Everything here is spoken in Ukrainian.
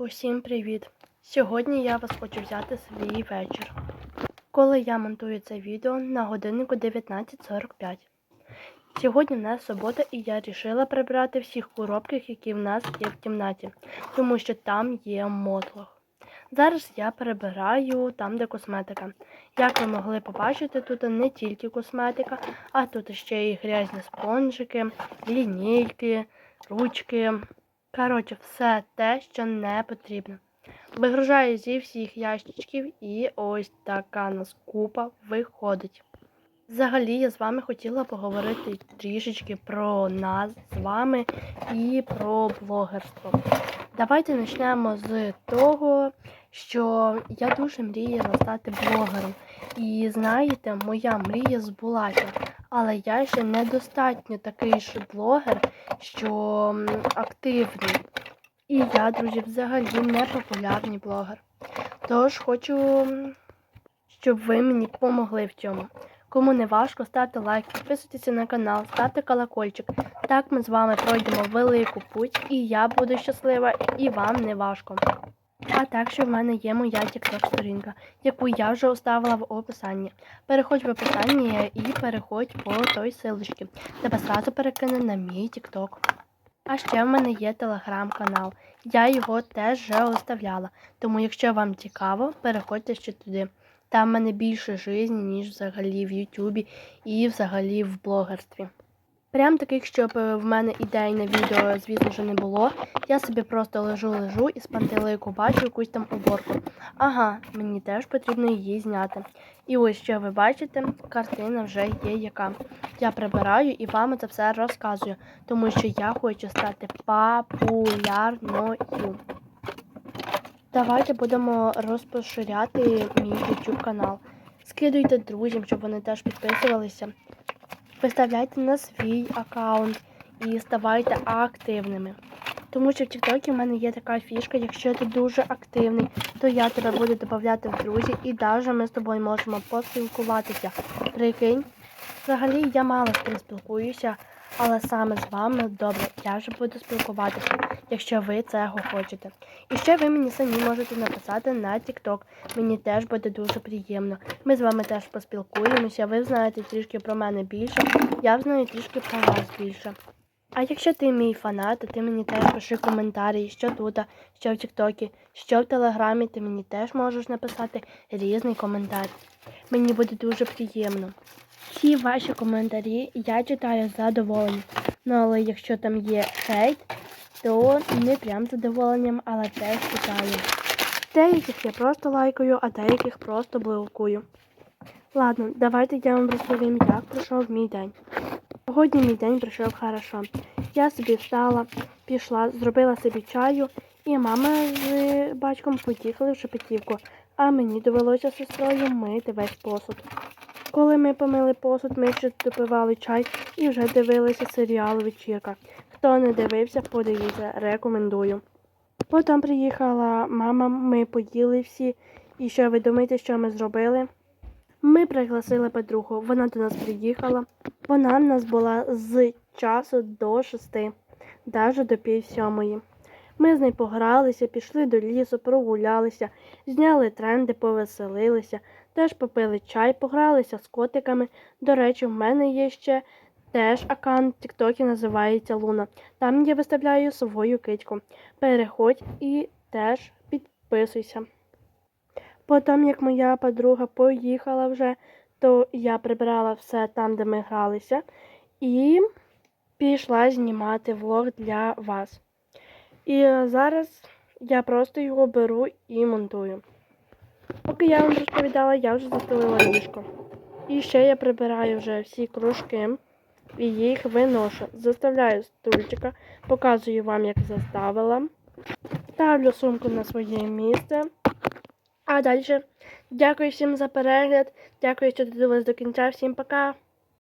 Усім привіт! Сьогодні я вас хочу взяти свій вечір. Коли я монтую це відео на годиннику 19.45. Сьогодні в нас субота і я вирішила прибрати всі коробки, які в нас є в кімнаті, тому що там є мотлох. Зараз я перебираю там, де косметика. Як ви могли побачити, тут не тільки косметика, а тут ще і грязні спонжики, лінійки, ручки. Коротше, все те, що не потрібно. Вигружаю зі всіх ящичків і ось така нас купа виходить. Взагалі, я з вами хотіла поговорити трішечки про нас з вами і про блогерство. Давайте почнемо з того, що я дуже мріяла стати блогером. І знаєте, моя мрія збулася. Але я ще недостатньо такий ж блогер, що активний. І я, друзі, взагалі не популярний блогер. Тож хочу, щоб ви мені допомогли в цьому. Кому не важко, ставте лайк, підписуйтесь на канал, ставте колокольчик. Так ми з вами пройдемо велику путь, і я буду щаслива, і вам не важко. А також в мене є моя TikTok сторінка, яку я вже оставила в описанні. Переходь в описання і переходь по той силочці. Тебе сразу перекине на мій TikTok. А ще в мене є телеграм-канал. Я його теж вже оставляла. Тому, якщо вам цікаво, переходьте ще туди. Там в мене більше житті, ніж взагалі в Ютубі і взагалі в блогерстві. Прям таких, щоб е, в мене ідей на відео, звісно ж, не було. Я собі просто лежу, лежу і з бачу якусь там уборку. Ага, мені теж потрібно її зняти. І ось що ви бачите, картина вже є яка. Я прибираю і вам це все розказую, тому що я хочу стати популярною. Давайте будемо розпоширяти мій YouTube канал. Скидуйте друзям, щоб вони теж підписувалися. Виставляйте на свій аккаунт і ставайте активними. Тому що в TikTok в мене є така фішка, якщо ти дуже активний, то я тебе буду додати в друзі і навіть ми з тобою можемо поспілкуватися. Прикинь, взагалі я мало з ким спілкуюся, але саме з вами добре, я вже буду спілкуватися, якщо ви цього хочете. І ще ви мені самі можете написати на TikTok. Мені теж буде дуже приємно. Ми з вами теж поспілкуємося. Ви знаєте трішки про мене більше, я знаю трішки про вас більше. А якщо ти мій фанат, то ти мені теж пиши коментарі, що тут, що в Тіктокі, що в Телеграмі, ти мені теж можеш написати різний коментар. Мені буде дуже приємно. Всі ваші коментарі я читаю з задоволенням. Ну але якщо там є хейт, то не прям задоволенням, але теж читаю. Деяких я просто лайкаю, а деяких просто блокую. Ладно, давайте я вам розповім, як пройшов мій день. Сьогодні мій день пройшов хорошо. Я собі встала, пішла, зробила собі чаю, і мама з батьком поїхали в Шепетівку, а мені довелося з сестрою мити весь посуд. Коли ми помили посуд, ми ще допивали чай і вже дивилися серіал Вечірка. Хто не дивився, подивіться, рекомендую. Потім приїхала мама, ми поїли всі. І що ви думаєте, що ми зробили? Ми пригласили подругу, вона до нас приїхала. Вона в нас була з часу до шести, навіть до пів сьомої. Ми з нею погралися, пішли до лісу, прогулялися, зняли тренди, повеселилися, теж попили чай, погралися з котиками. До речі, в мене є ще теж аккаунт Тіктокі називається Луна. Там я виставляю свою китьку. Переходь і теж підписуйся. Потім, як моя подруга поїхала вже, то я прибрала все там, де ми гралися, і пішла знімати влог для вас. І зараз я просто його беру і монтую. Поки я вам розповідала, я вже застелила ліжко. І ще я прибираю вже всі кружки і їх виношу. Заставляю стульчика, показую вам, як заставила. Ставлю сумку на своє місце. А далі дякую всім за перегляд. Дякую, що додивились до кінця. Всім пока!